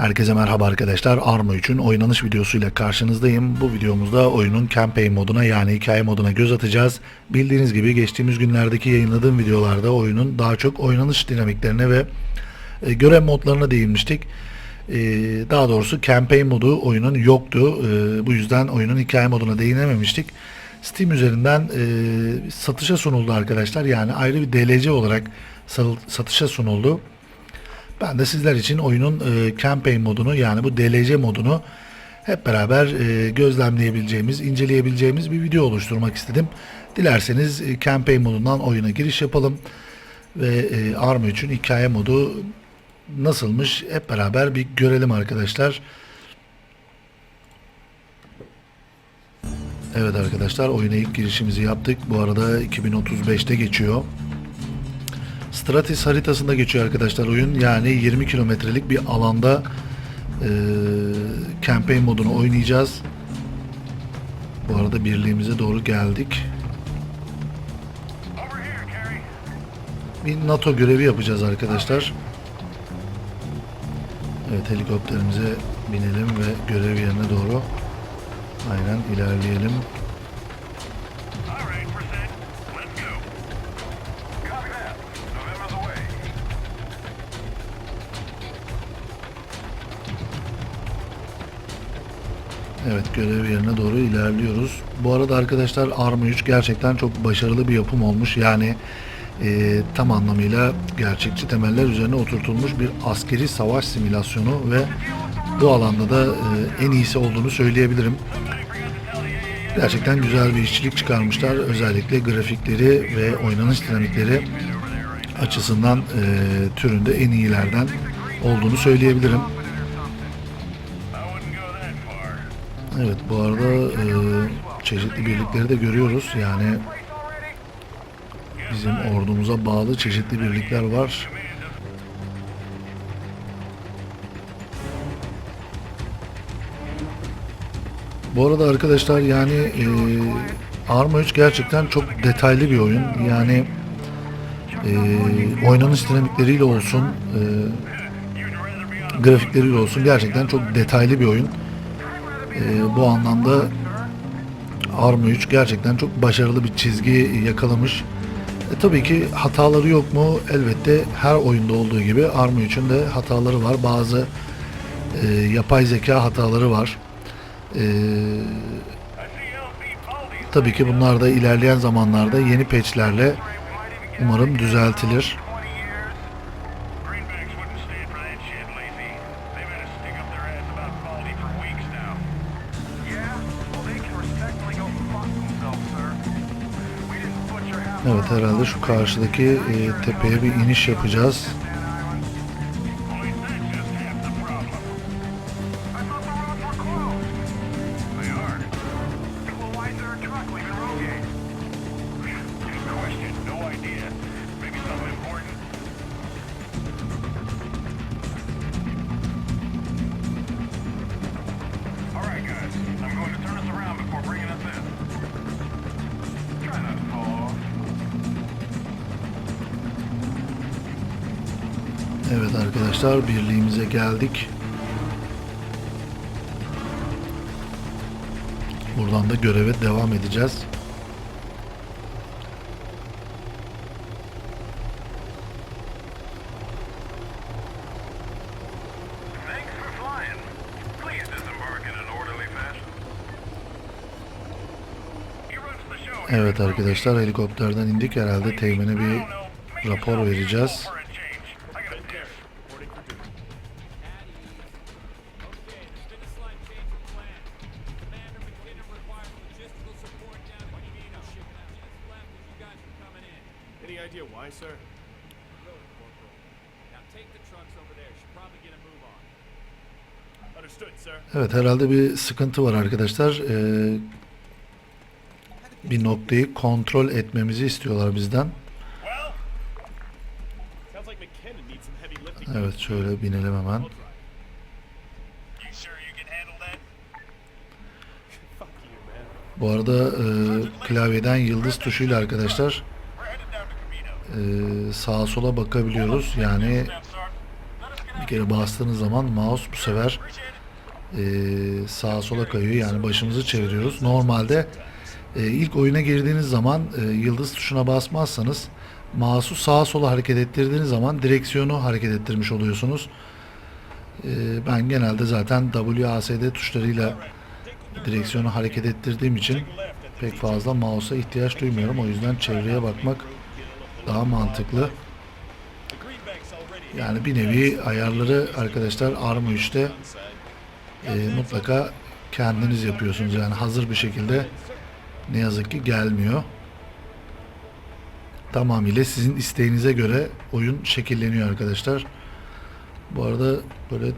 Herkese merhaba arkadaşlar. Arma 3'ün oynanış videosuyla karşınızdayım. Bu videomuzda oyunun campaign moduna yani hikaye moduna göz atacağız. Bildiğiniz gibi geçtiğimiz günlerdeki yayınladığım videolarda oyunun daha çok oynanış dinamiklerine ve e, görev modlarına değinmiştik. E, daha doğrusu campaign modu oyunun yoktu. E, bu yüzden oyunun hikaye moduna değinememiştik. Steam üzerinden satışa sunuldu arkadaşlar. Yani ayrı bir DLC olarak satışa sunuldu. Ben de sizler için oyunun e, campaign modunu yani bu DLC modunu hep beraber e, gözlemleyebileceğimiz, inceleyebileceğimiz bir video oluşturmak istedim. Dilerseniz e, campaign modundan oyuna giriş yapalım ve e, Arma 3'ün hikaye modu nasılmış hep beraber bir görelim arkadaşlar. Evet arkadaşlar oyuna ilk girişimizi yaptık. Bu arada 2035'te geçiyor. Stratis haritasında geçiyor arkadaşlar oyun. Yani 20 kilometrelik bir alanda e, campaign modunu oynayacağız. Bu arada birliğimize doğru geldik. Bir NATO görevi yapacağız arkadaşlar. Evet helikopterimize binelim ve görev yerine doğru aynen ilerleyelim. Evet görev yerine doğru ilerliyoruz. Bu arada arkadaşlar Arma 3 gerçekten çok başarılı bir yapım olmuş. Yani e, tam anlamıyla gerçekçi temeller üzerine oturtulmuş bir askeri savaş simülasyonu ve bu alanda da e, en iyisi olduğunu söyleyebilirim. Gerçekten güzel bir işçilik çıkarmışlar. Özellikle grafikleri ve oynanış dinamikleri açısından e, türünde en iyilerden olduğunu söyleyebilirim. Evet bu arada e, çeşitli birlikleri de görüyoruz. Yani bizim ordumuza bağlı çeşitli birlikler var. Bu arada arkadaşlar yani e, Arma 3 gerçekten çok detaylı bir oyun. Yani e, oynanış dinamikleriyle olsun, e, grafikleriyle olsun gerçekten çok detaylı bir oyun. Ee, bu anlamda Arma 3 gerçekten çok başarılı bir çizgi yakalamış. E, tabii ki hataları yok mu? Elbette her oyunda olduğu gibi Arma 3'ün de hataları var. Bazı e, yapay zeka hataları var. E, tabii ki bunlar da ilerleyen zamanlarda yeni patchlerle umarım düzeltilir. Evet herhalde şu karşıdaki e, tepeye bir iniş yapacağız. Arkadaşlar birliğimize geldik. Buradan da göreve devam edeceğiz. Evet arkadaşlar helikopterden indik herhalde teğmene bir rapor vereceğiz. Evet herhalde bir sıkıntı var arkadaşlar. Ee, bir noktayı kontrol etmemizi istiyorlar bizden. Evet şöyle binelim hemen. Bu arada e, klavyeden yıldız tuşuyla arkadaşlar e, sağa sola bakabiliyoruz. Yani kere bastığınız zaman mouse bu sefer e, sağa sola kayıyor. Yani başımızı çeviriyoruz. Normalde e, ilk oyuna girdiğiniz zaman e, yıldız tuşuna basmazsanız mouse'u sağa sola hareket ettirdiğiniz zaman direksiyonu hareket ettirmiş oluyorsunuz. E, ben genelde zaten WASD tuşlarıyla direksiyonu hareket ettirdiğim için pek fazla mouse'a ihtiyaç duymuyorum. O yüzden çevreye bakmak daha mantıklı. Yani bir nevi ayarları arkadaşlar Arma 3'te e, mutlaka kendiniz yapıyorsunuz. Yani hazır bir şekilde ne yazık ki gelmiyor. Tamamıyla sizin isteğinize göre oyun şekilleniyor arkadaşlar. Bu arada böyle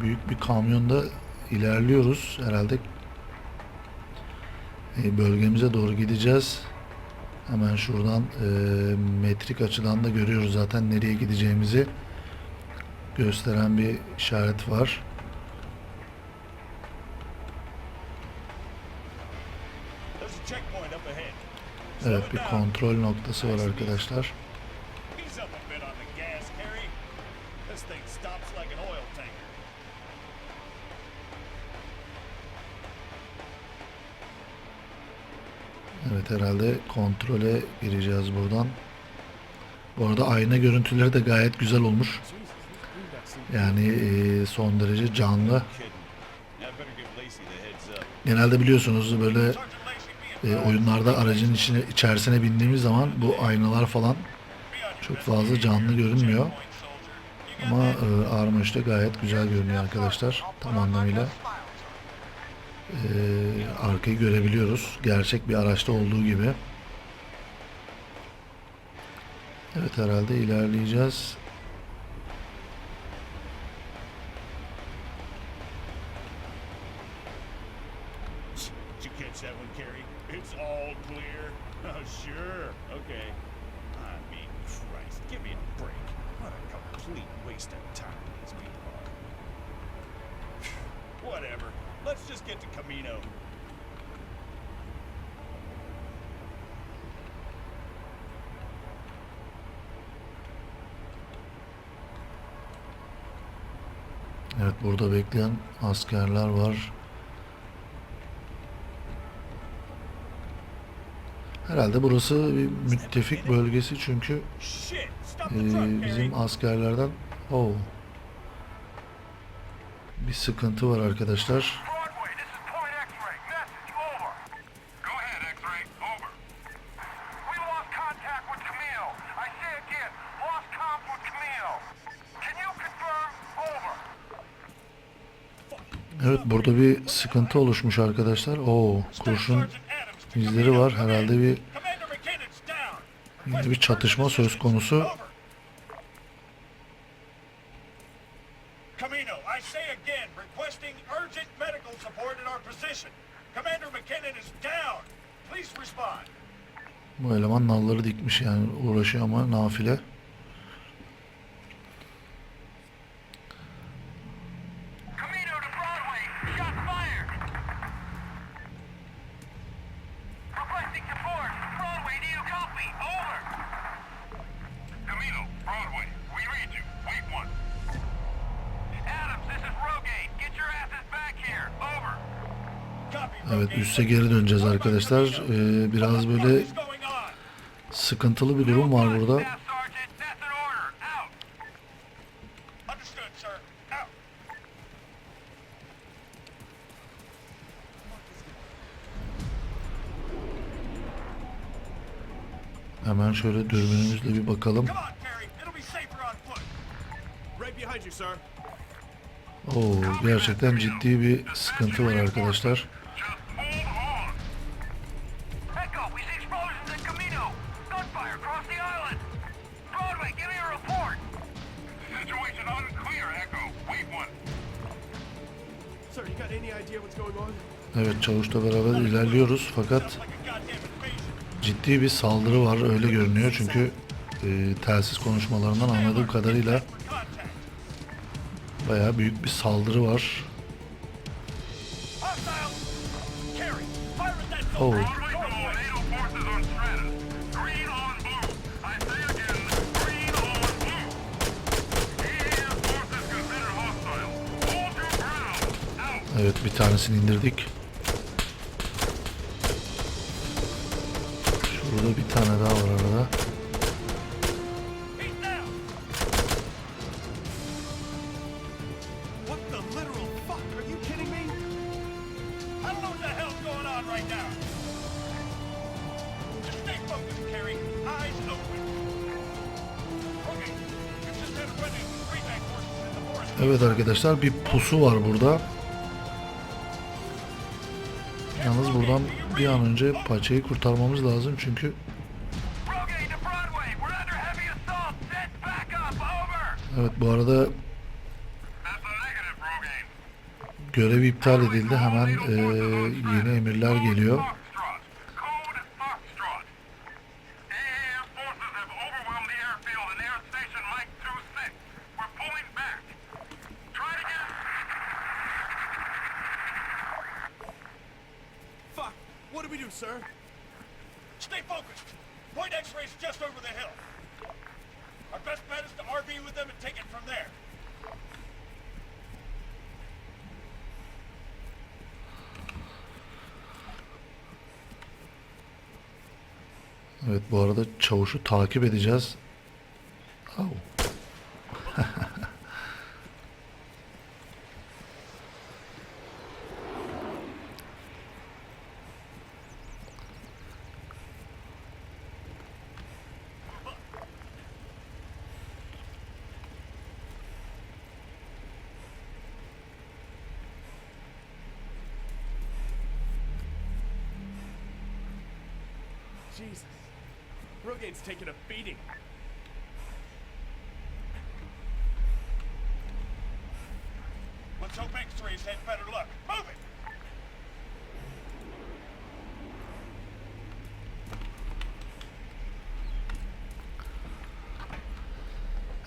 büyük bir kamyonda ilerliyoruz. Herhalde e, bölgemize doğru gideceğiz. Hemen şuradan e, metrik açıdan da görüyoruz zaten nereye gideceğimizi gösteren bir işaret var. Evet bir kontrol noktası var arkadaşlar. Herhalde kontrole gireceğiz buradan. Bu arada ayna görüntüleri de gayet güzel olmuş. Yani e, son derece canlı. Genelde biliyorsunuz böyle e, oyunlarda aracın içine içerisine bindiğimiz zaman bu aynalar falan çok fazla canlı görünmüyor. Ama e, Arma gayet güzel görünüyor arkadaşlar. Tam anlamıyla arkayı görebiliyoruz. Gerçek bir araçta olduğu gibi. Evet herhalde ilerleyeceğiz. Whatever. Let's just get to Camino. Evet burada bekleyen askerler var. Herhalde burası bir müttefik bölgesi çünkü e, bizim askerlerden oh, bir sıkıntı var arkadaşlar. Burada bir sıkıntı oluşmuş arkadaşlar. Oo kurşun izleri var. Herhalde bir bir çatışma söz konusu. Bu eleman nalları dikmiş yani uğraşıyor ama nafile. Arkadaşlar. Ee, biraz böyle sıkıntılı bir durum var burada. Hemen şöyle dürbünümüzle bir bakalım. Oo gerçekten ciddi bir sıkıntı var arkadaşlar. Yunus'la beraber ilerliyoruz fakat ciddi bir saldırı var öyle görünüyor çünkü e, telsiz konuşmalarından anladığım kadarıyla baya büyük bir saldırı var. Oh. Evet bir tanesini indirdik. Şurada bir tane daha var arada. Evet arkadaşlar bir pusu var burada. Yalnız buradan bir an önce paçayı kurtarmamız lazım çünkü evet bu arada görev iptal edildi. Hemen eee, yeni emirler geliyor. Sir? Stay focused. Point X-ray's just over the hill. Our best bet is to RV with them and take it from there. Evet bu arada çavuşu takip edeceğiz. Jesus. Rogaine's taking a beating. Let's hope X-rays had better luck. Move it!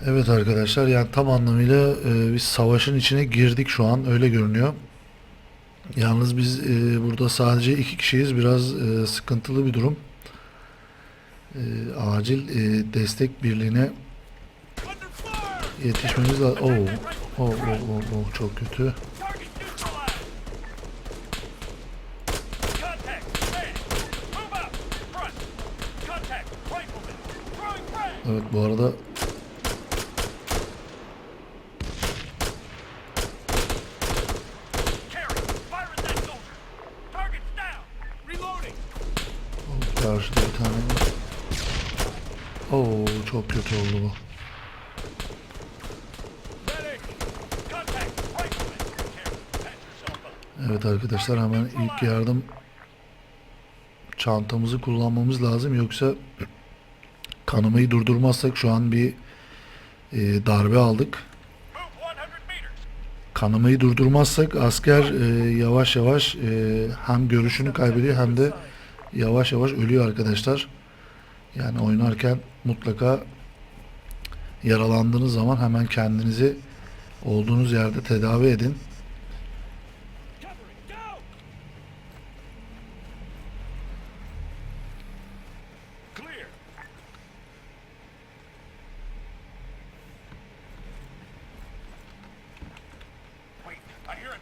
Evet arkadaşlar yani tam anlamıyla e, biz savaşın içine girdik şu an öyle görünüyor. Yalnız biz e, burada sadece iki kişiyiz biraz e, sıkıntılı bir durum. E, acil e, destek birliğine yetişmemiz lazım. Oo, oo, oo, oo, oo, çok kötü. Evet bu arada Oo çok kötü oldu bu. Evet arkadaşlar hemen ilk yardım çantamızı kullanmamız lazım yoksa kanamayı durdurmazsak şu an bir e, darbe aldık. Move 100 meters! Kanamayı durdurmazsak asker e, yavaş yavaş e, hem görüşünü kaybediyor hem de yavaş yavaş ölüyor arkadaşlar. Yani oynarken mutlaka yaralandığınız zaman hemen kendinizi olduğunuz yerde tedavi edin.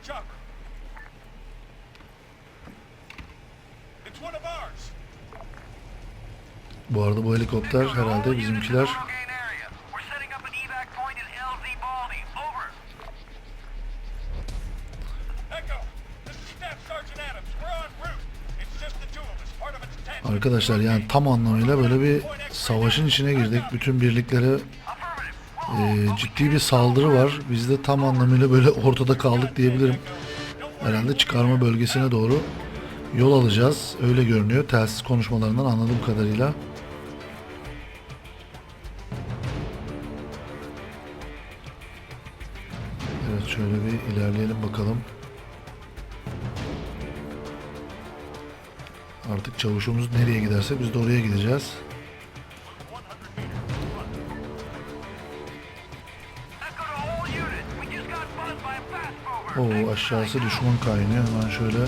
Covering! Of us, part of a detachment. Arkadaşlar yani tam anlamıyla böyle bir savaşın içine girdik. Bütün birliklere e, ciddi bir saldırı var. Biz de tam anlamıyla böyle ortada kaldık diyebilirim. Herhalde çıkarma bölgesine doğru yol alacağız. Öyle görünüyor telsiz konuşmalarından anladığım kadarıyla. İlerleyelim bakalım. Artık çavuşumuz nereye giderse biz de oraya gideceğiz. Oo aşağısı düşman kaynıyor. Hemen şöyle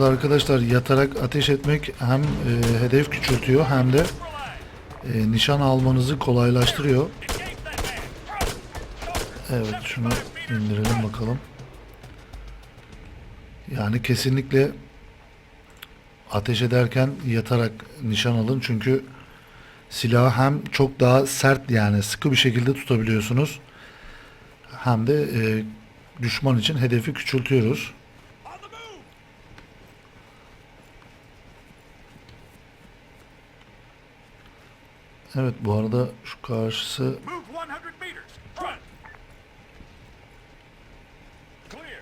Bu arada arkadaşlar yatarak ateş etmek hem e, hedef küçültüyor hem de e, nişan almanızı kolaylaştırıyor. Evet şunu indirelim bakalım. Yani kesinlikle ateş ederken yatarak nişan alın çünkü silahı hem çok daha sert yani sıkı bir şekilde tutabiliyorsunuz hem de e, düşman için hedefi küçültüyoruz. Evet bu arada şu karşısı Move 100 meters. Front. Clear.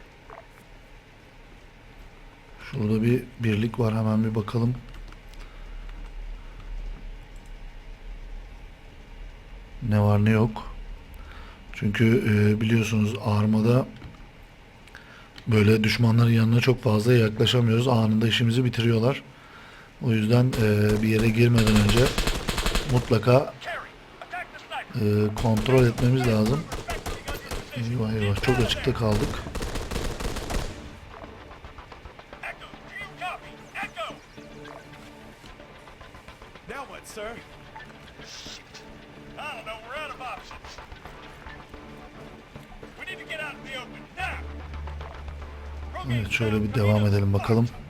şurada bir birlik var hemen bir bakalım. Ne var ne yok. Çünkü e, biliyorsunuz armada böyle düşmanların yanına çok fazla yaklaşamıyoruz. Anında işimizi bitiriyorlar. O yüzden e, bir yere girmeden önce mutlaka e, kontrol etmemiz lazım. Eyvah eyvah çok açıkta kaldık. Echo. Do you copy? Echo. Now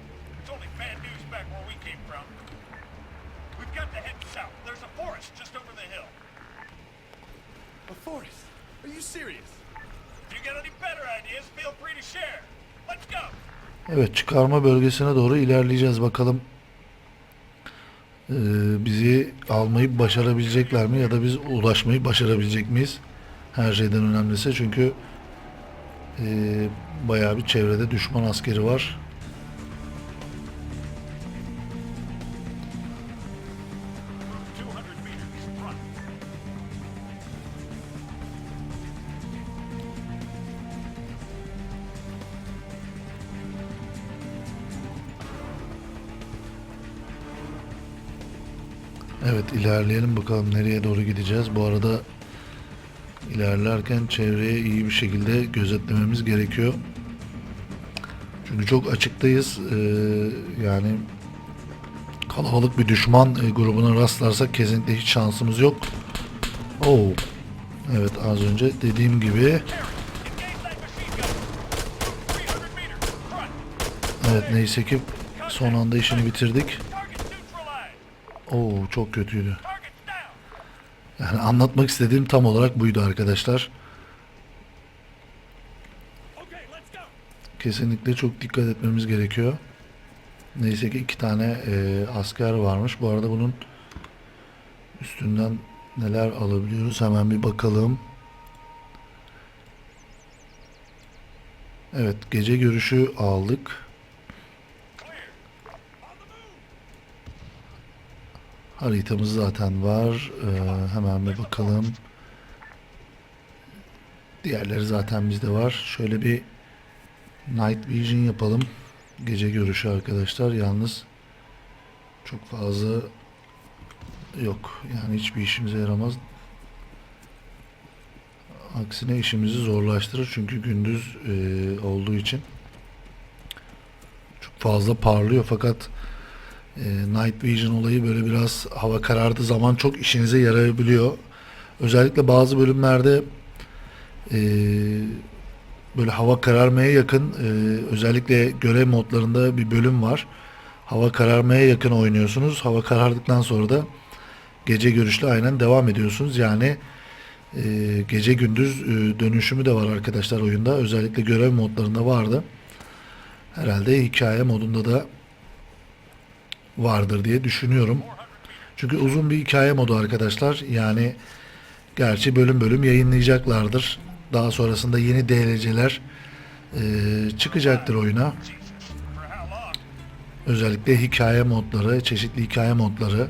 Evet çıkarma bölgesine doğru ilerleyeceğiz bakalım. Ee, bizi almayı başarabilecekler mi ya da biz ulaşmayı başarabilecek miyiz? Her şeyden önemlisi çünkü ee, bayağı bir çevrede düşman askeri var. Evet ilerleyelim bakalım nereye doğru gideceğiz. Bu arada ilerlerken çevreye iyi bir şekilde gözetlememiz gerekiyor. Çünkü çok açıktayız. Ee, yani kalabalık bir düşman e, grubuna rastlarsak kesinlikle hiç şansımız yok. Oo. Evet az önce dediğim gibi Engage that machine gun. 300 meters front. evet neyse ki son anda işini bitirdik. Oo çok kötüydü. Yani anlatmak istediğim tam olarak buydu arkadaşlar. Kesinlikle çok dikkat etmemiz gerekiyor. Neyse ki iki tane e, asker varmış. Bu arada bunun üstünden neler alabiliyoruz hemen bir bakalım. Evet gece görüşü aldık. Haritamız zaten var. Ee, hemen bir bakalım. Diğerleri zaten bizde var. Şöyle bir Night Vision yapalım. Gece görüşü arkadaşlar. Yalnız çok fazla yok. Yani hiçbir işimize yaramaz. Aksine işimizi zorlaştırır. Çünkü gündüz e, olduğu için çok fazla parlıyor fakat e, Night Vision olayı böyle biraz hava karardığı zaman çok işinize yarayabiliyor. Özellikle bazı bölümlerde e, böyle hava kararmaya yakın e, özellikle görev modlarında bir bölüm var. Hava kararmaya yakın oynuyorsunuz. Hava karardıktan sonra da gece görüşle aynen devam ediyorsunuz. Yani e, gece gündüz e, dönüşümü de var arkadaşlar oyunda. Özellikle görev modlarında vardı. Herhalde hikaye modunda da vardır diye düşünüyorum. Çünkü uzun bir hikaye modu arkadaşlar. Yani gerçi bölüm bölüm yayınlayacaklardır. Daha sonrasında yeni DLC'ler e, çıkacaktır oyuna. Özellikle hikaye modları, çeşitli hikaye modları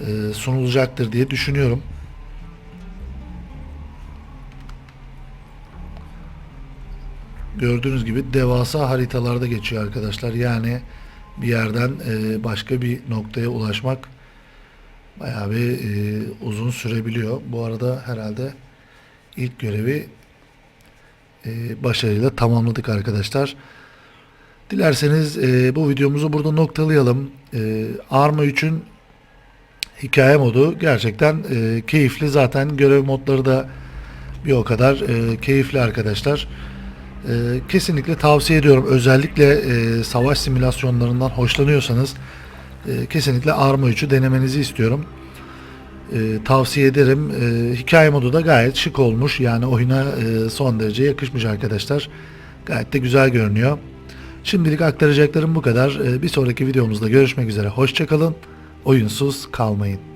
e, sunulacaktır diye düşünüyorum. Gördüğünüz gibi devasa haritalarda geçiyor arkadaşlar. Yani bir yerden e, başka bir noktaya ulaşmak bayağı bir e, uzun sürebiliyor. Bu arada herhalde ilk görevi e, başarıyla tamamladık arkadaşlar. Dilerseniz e, bu videomuzu burada noktalayalım. E, Arma 3'ün hikaye modu gerçekten e, keyifli. Zaten görev modları da bir o kadar e, keyifli arkadaşlar. E, kesinlikle tavsiye ediyorum. Özellikle e, savaş simülasyonlarından hoşlanıyorsanız e, kesinlikle Arma 3'ü denemenizi istiyorum. E, tavsiye ederim. E, hikaye modu da gayet şık olmuş. Yani oyuna e, son derece yakışmış arkadaşlar. Gayet de güzel görünüyor. Şimdilik aktaracaklarım bu kadar. E, bir sonraki videomuzda görüşmek üzere. Hoşçakalın. Oyunsuz kalmayın.